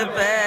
Pepe.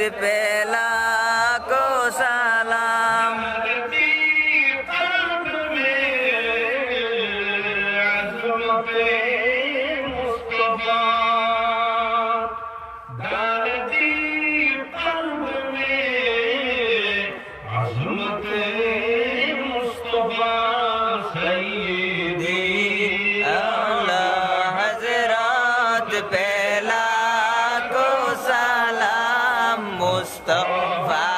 de pé. Stop.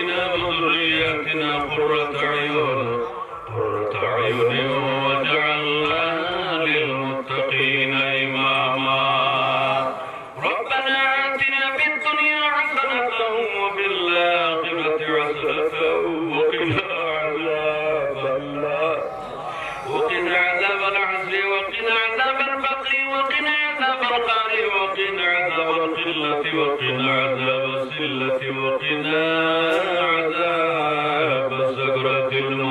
أزواجنا وذرياتنا قرة Amen.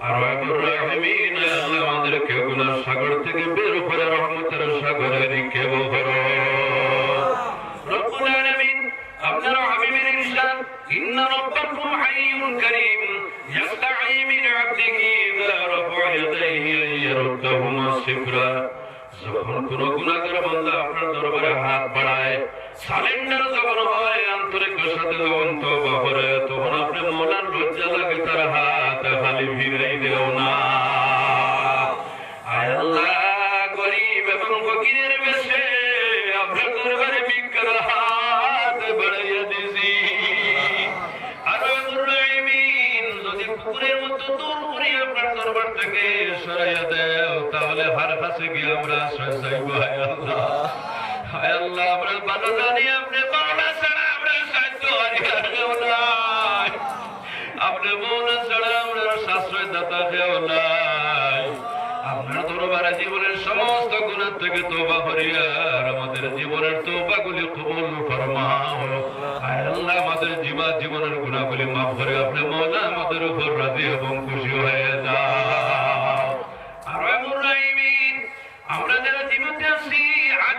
আর আমাদেরকে গুনার সাগর থেকে বের করে রহমতের সাগরে নিক্ষেপ সরাইয়া দেও তাহলে হার গিয়ে আমরা? আশ্রয় চাইব হায় আল্লাহ। হায় আল্লাহ, আমরা ভালো জানি, আপনি বাংলা ছাড়া আমরা সাহায্য নাই। আপনি মৌলা ছাড়া আমরা সাশ্রয় দাতা নাই। আপনার দরবারে জীবনের সমস্ত গুণের থেকে তোবা আমাদের জীবনের তোবাগুলি কবুল ফরমাও। আল্লাহ, আমাদের জীবা জীবনের গুণাগুলি মাফ করে, আপনি মৌলা আমাদের উপর রাজি এবং খুশি হয়ে যাও আর এমন রাহিমিন আমরা যারা জীবনে আছি আজ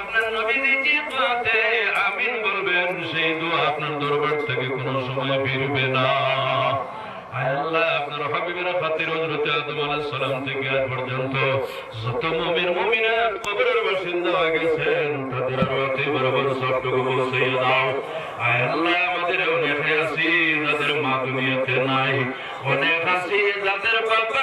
আপনার নবীজি চিৎলাতে আমিন বলবেন, সেই দোয়া আপনার দরবার থেকে কোনো সময় ফিরবে না। আল্লাহ, আপনার হাবিবের খাতির হযরত আদম আলাইহিস সালাম থেকে আজ পর্যন্ত যত মুমিন, মুমিনাত কবরের বাসিন্দা হয়ে গেছেন, তাদের রহমতে বরাবর সবটুকু পৌঁছিয়ে দাও। আল্লাহ, আমাদের অনেক আছে যাদের মা দুনিয়াতে নাই, অনেক আছে যাদের বাবা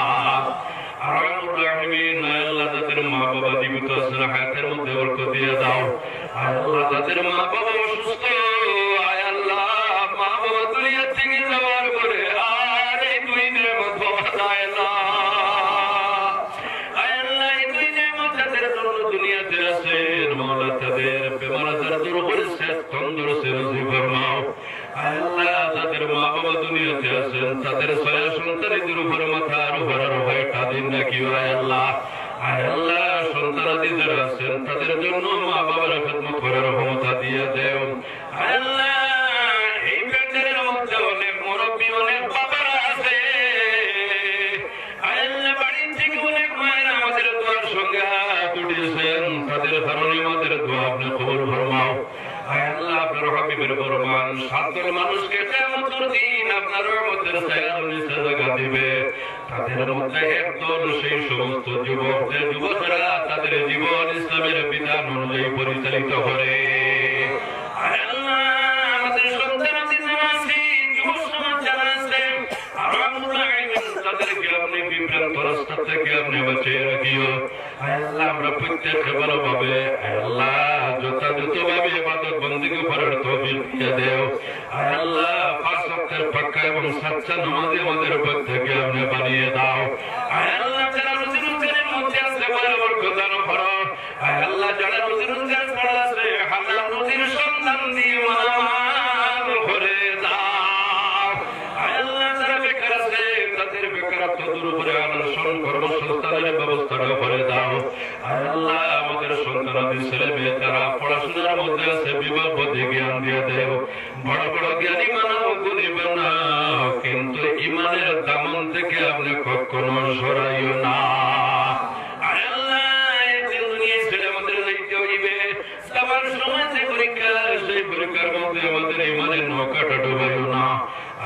বিগত রাখাতের মধ্যে বরকত দিয়ে দাও আর আল্লাহ যাদের মা বাবা অসুস্থ Ten to one.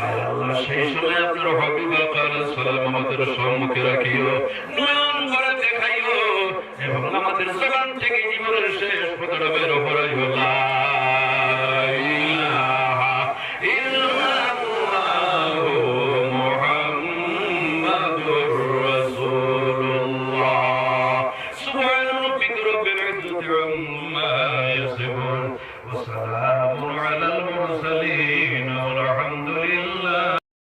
আর আল্লাহ সেই সময় আপনার হাবিব আলাইহিস সালাম আমাদের সম্মুখে রাখিও, নয়ন করে দেখাইও, এবং আমাদের জবান থেকে জীবনের শেষ কথাটা